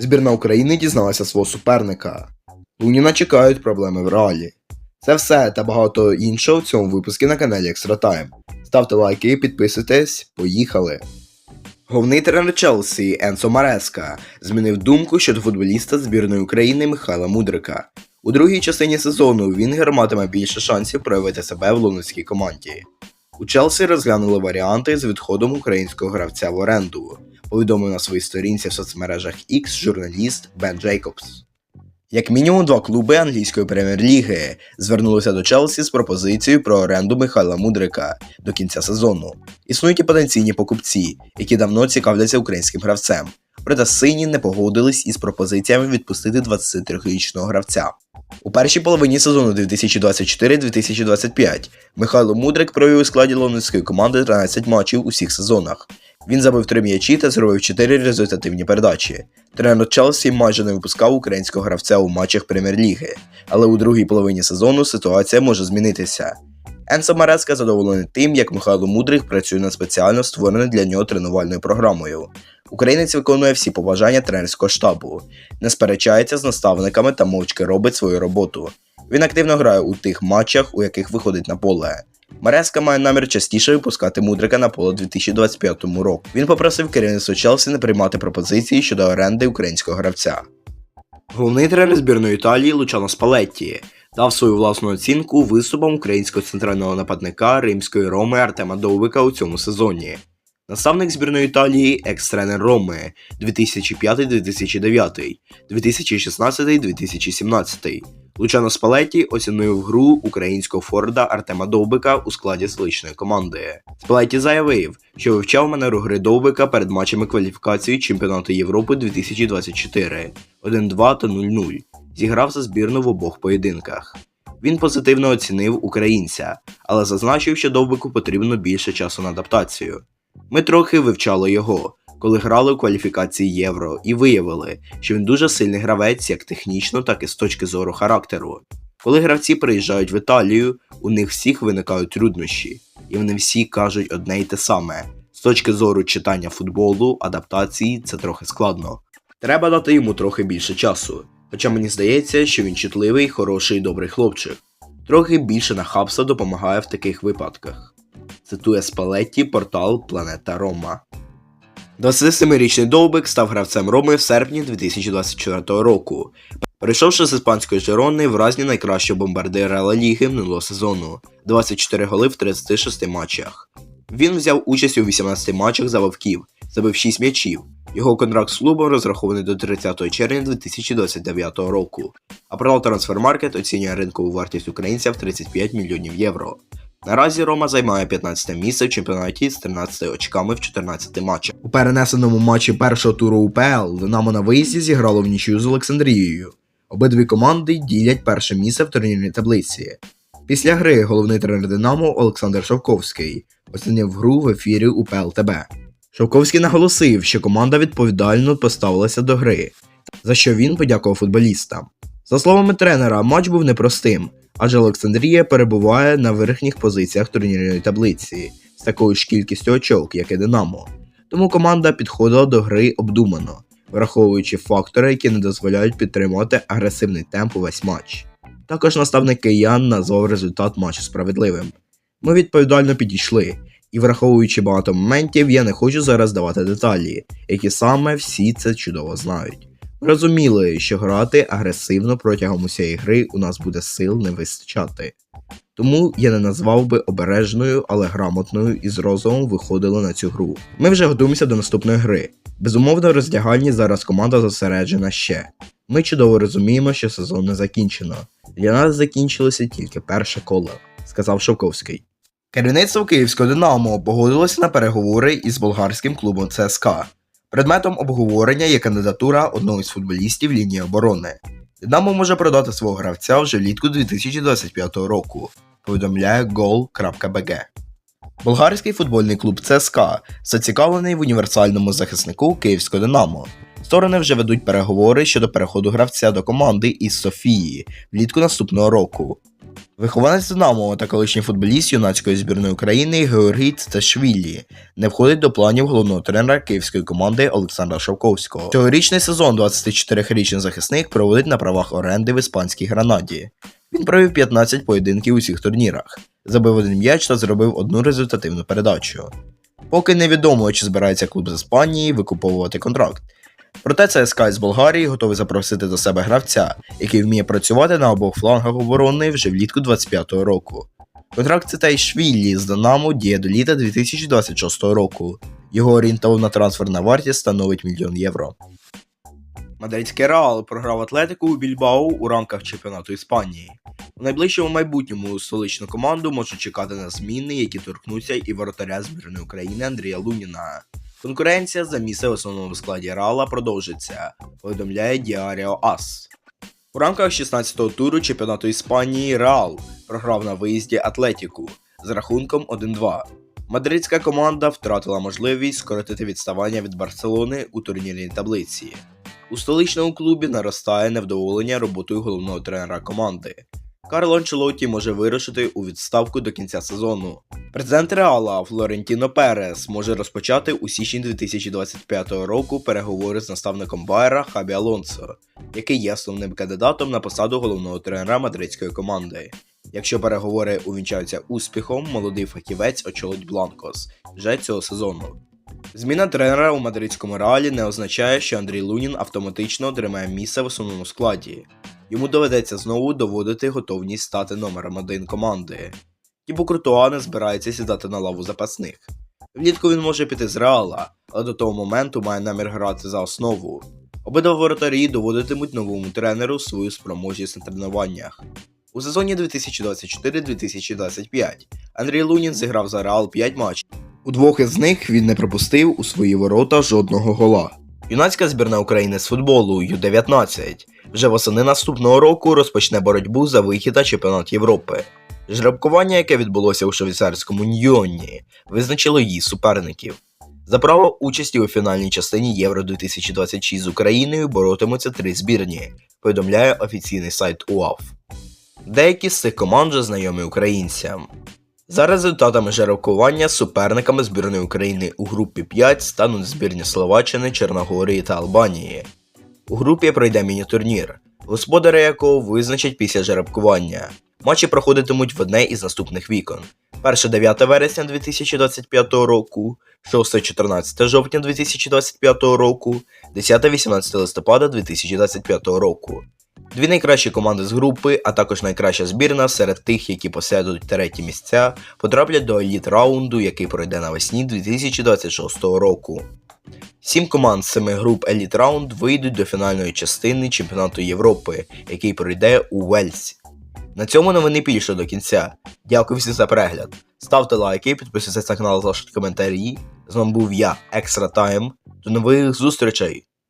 Збірна України дізналася свого суперника. Луніна чекають проблеми в реалі. Це все та багато іншого в цьому випуску на каналі Time. Ставте лайки, підписуйтесь, поїхали! Головний тренер Челсі Енсо Мареска змінив думку щодо футболіста збірної України Михайла Мудрика. У другій частині сезону Вінгер матиме більше шансів проявити себе в лондонській команді. У Челсі розглянули варіанти з відходом українського гравця в оренду, повідомив на своїй сторінці в соцмережах X журналіст Бен Джейкобс. Як мінімум два клуби англійської прем'єр-ліги звернулися до Челсі з пропозицією про оренду Михайла Мудрика до кінця сезону. Існують і потенційні покупці, які давно цікавляться українським гравцем. Проте сині не погодились із пропозиціями відпустити 23-річного гравця. У першій половині сезону 2024-2025 Михайло Мудрик провів у складі лондонської команди 13 матчів у всіх сезонах. Він забив 3 м'ячі та зробив 4 результативні передачі. Тренер Челсі майже не випускав українського гравця у матчах прем'єр-ліги, але у другій половині сезону ситуація може змінитися. Енсо Мареска задоволений тим, як Михайло Мудрик працює над спеціально створеною для нього тренувальною програмою. Українець виконує всі побажання тренерського штабу, не сперечається з наставниками та мовчки робить свою роботу. Він активно грає у тих матчах, у яких виходить на поле. Мареска має намір частіше випускати Мудрика на поле 2025 року. Він попросив керівництво Челсі не приймати пропозиції щодо оренди українського гравця. Головний тренер збірної Італії Лучано Спалетті дав свою власну оцінку виступам українського центрального нападника римської Роми Артема Довбика у цьому сезоні. Наставник збірної Італії, екс-тренер Роми 2005-2009, 2016-2017. Лучано Спалетті оцінив гру українського форда Артема Довбика у складі столичної команди. Спалетті заявив, що вивчав манеру гри Довбика перед матчами кваліфікації чемпіонату Європи 2024 1-2 та 0-0. Зіграв за збірну в обох поєдинках. Він позитивно оцінив українця, але зазначив, що Довбику потрібно більше часу на адаптацію. Ми трохи вивчали його, коли грали у кваліфікації Євро, і виявили, що він дуже сильний гравець як технічно, так і з точки зору характеру. Коли гравці приїжджають в Італію, у них всіх виникають труднощі, і вони всі кажуть одне й те саме. З точки зору читання футболу, адаптації це трохи складно. Треба дати йому трохи більше часу. Хоча мені здається, що він чутливий, хороший добрий хлопчик. Трохи більше нахабства допомагає в таких випадках. Цитує Спалетті портал Планета Рома. 27-річний Довбик став гравцем Роми в серпні 2024 року, перейшовши з іспанської Жерони в разні найкращого бомбардира Ла Ліги минулого сезону 24 голи в 36 матчах. Він взяв участь у 18 матчах за вовків, забив 6 м'ячів. Його контракт з клубом розрахований до 30 червня 2029 року, а портал Трансфермаркет оцінює ринкову вартість українця в 35 мільйонів євро. Наразі Рома займає 15 місце в чемпіонаті з 13 очками в 14 матчах. У перенесеному матчі першого туру УПЛ Динамо на виїзді зіграло в нічию з Олександрією. Обидві команди ділять перше місце в турнірній таблиці. Після гри головний тренер Динамо Олександр Шовковський оцінив гру в ефірі УПЛ ТБ. Шовковський наголосив, що команда відповідально поставилася до гри, за що він подякував футболістам. За словами тренера, матч був непростим, адже Олександрія перебуває на верхніх позиціях турнірної таблиці з такою ж кількістю очок, як і Динамо. Тому команда підходила до гри обдумано, враховуючи фактори, які не дозволяють підтримати агресивний темп увесь матч. Також наставник киян назвав результат матчу справедливим. Ми відповідально підійшли, і враховуючи багато моментів, я не хочу зараз давати деталі, які саме всі це чудово знають. Розуміли, що грати агресивно протягом усієї гри у нас буде сил не вистачати. Тому я не назвав би обережною, але грамотною і з розумом виходили на цю гру. Ми вже готуємося до наступної гри. Безумовно, роздягальні зараз команда зосереджена ще. Ми чудово розуміємо, що сезон не закінчено. Для нас закінчилося тільки перше коло, сказав Шовковський. Керівництво київського Динамо погодилося на переговори із болгарським клубом ЦСКА. Предметом обговорення є кандидатура одного із футболістів лінії оборони. Динамо може продати свого гравця вже влітку 2025 року, повідомляє goal.bg. Болгарський футбольний клуб ЦСКА зацікавлений в універсальному захиснику Київського Динамо. Сторони вже ведуть переговори щодо переходу гравця до команди із Софії влітку наступного року. Вихованець Динамо та колишній футболіст юнацької збірної України Георгій Циташвілі не входить до планів головного тренера київської команди Олександра Шовковського. Цьогорічний сезон 24-річний захисник проводить на правах оренди в іспанській гранаді. Він провів 15 поєдинків у всіх турнірах, забив один м'яч та зробив одну результативну передачу. Поки невідомо, чи збирається клуб з Іспанії викуповувати контракт. Проте ЦСКА з Болгарії готовий запросити до себе гравця, який вміє працювати на обох флангах оборони вже влітку 25-го року. Контракт Цитайшвілі з Динамо діє до літа 2026 року. Його орієнтовна трансферна вартість становить мільйон євро. Мадридський Реал програв Атлетику у Більбао у рамках чемпіонату Іспанії. У найближчому майбутньому столичну команду можуть чекати на зміни, які торкнуться і воротаря збірної України Андрія Луніна. Конкуренція за місце в основному складі Реала продовжиться, повідомляє Діаріо Ас. У рамках 16-го туру чемпіонату Іспанії Реал програв на виїзді Атлетіку з рахунком 1-2. Мадридська команда втратила можливість скоротити відставання від Барселони у турнірній таблиці. У столичному клубі наростає невдоволення роботою головного тренера команди. Карло Анчелотті може вирушити у відставку до кінця сезону. Президент Реала Флорентіно Перес може розпочати у січні 2025 року переговори з наставником Байера Хабі Алонсо, який є основним кандидатом на посаду головного тренера мадридської команди. Якщо переговори увінчаються успіхом, молодий фахівець очолить Бланкос вже цього сезону. Зміна тренера у мадридському реалі не означає, що Андрій Лунін автоматично отримає місце в основному складі. Йому доведеться знову доводити готовність стати номером один команди. Тібо Куртуа не збирається сідати на лаву запасних. Влітку він може піти з реала, але до того моменту має намір грати за основу. Обидва воротарі доводитимуть новому тренеру свою спроможність на тренуваннях. У сезоні 2024-2025 Андрій Лунін зіграв за Реал 5 матчів. У двох із них він не пропустив у свої ворота жодного гола. Юнацька збірна України з футболу Ю-19 вже восени наступного року розпочне боротьбу за вихід на чемпіонат Європи. Жеребкування, яке відбулося у швейцарському Ньйонні, визначило її суперників. За право участі у фінальній частині Євро 2026 з Україною боротимуться три збірні, повідомляє офіційний сайт УАФ. Деякі з цих команд вже знайомі українцям. За результатами жеребкування суперниками збірної України у групі 5 стануть збірні Словаччини, Чорногорії та Албанії. У групі пройде міні-турнір, господаря якого визначать після жеребкування. Матчі проходитимуть в одне із наступних вікон: 1-9 вересня 2025 року, 6-14 жовтня 2025 року, 10-18 листопада 2025 року. Дві найкращі команди з групи, а також найкраща збірна серед тих, які посядуть треті місця, потраплять до еліт раунду, який пройде навесні 2026 року. Сім команд семи груп Еліт Раунд вийдуть до фінальної частини чемпіонату Європи, який пройде у Вельсі. На цьому новини більше до кінця. Дякую всім за перегляд. Ставте лайки, підписуйтесь на канал, залишайте коментарі. З вами був я, Екстра Тайм. До нових зустрічей!